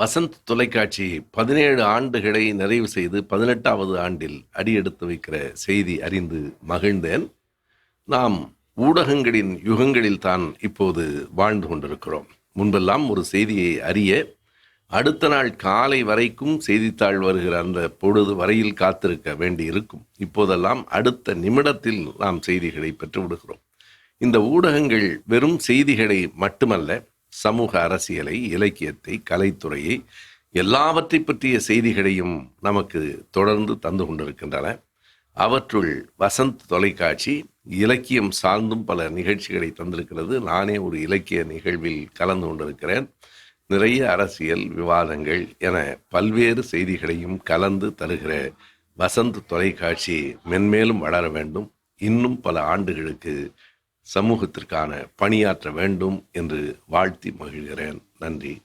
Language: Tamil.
வசந்த் தொலைக்காட்சி பதினேழு ஆண்டுகளை நிறைவு செய்து பதினெட்டாவது ஆண்டில் அடியெடுத்து வைக்கிற செய்தி அறிந்து மகிழ்ந்தேன். நாம் ஊடகங்களின் யுகங்களில் தான் இப்போது வாழ்ந்து கொண்டிருக்கிறோம். முன்பெல்லாம் ஒரு செய்தியை அறிய அடுத்த நாள் காலை வரைக்கும் செய்தித்தாள் வருகிற அந்த பொழுது வரையில் காத்திருக்க வேண்டி இருக்கும் இப்போதெல்லாம் அடுத்த நிமிடத்தில் நாம் செய்திகளை பெற்று விடுகிறோம் இந்த ஊடகங்கள் வெறும் செய்திகளை மட்டுமல்ல சமூக அரசியலை இலக்கியத்தை கலைத்துறையை எல்லாவற்றை பற்றிய செய்திகளையும் நமக்கு தொடர்ந்து தந்து கொண்டிருக்கின்றன. அவற்றுள் வசந்த் தொலைக்காட்சி இலக்கியம் சார்ந்தும் பல நிகழ்ச்சிகளை தந்திருக்கிறது. நானே ஒரு இலக்கிய நிகழ்வில் கலந்து கொண்டிருக்கிறேன். நிறைய அரசியல் விவாதங்கள் என பல்வேறு செய்திகளையும் கலந்து தருகிற வசந்த் தொலைக்காட்சி மென்மேலும் வளர வேண்டும். இன்னும் பல ஆண்டுகளுக்கு சமூகத்திற்கான பணியாற்ற வேண்டும் என்று வாழ்த்தி மகிழ்கிறேன். நன்றி.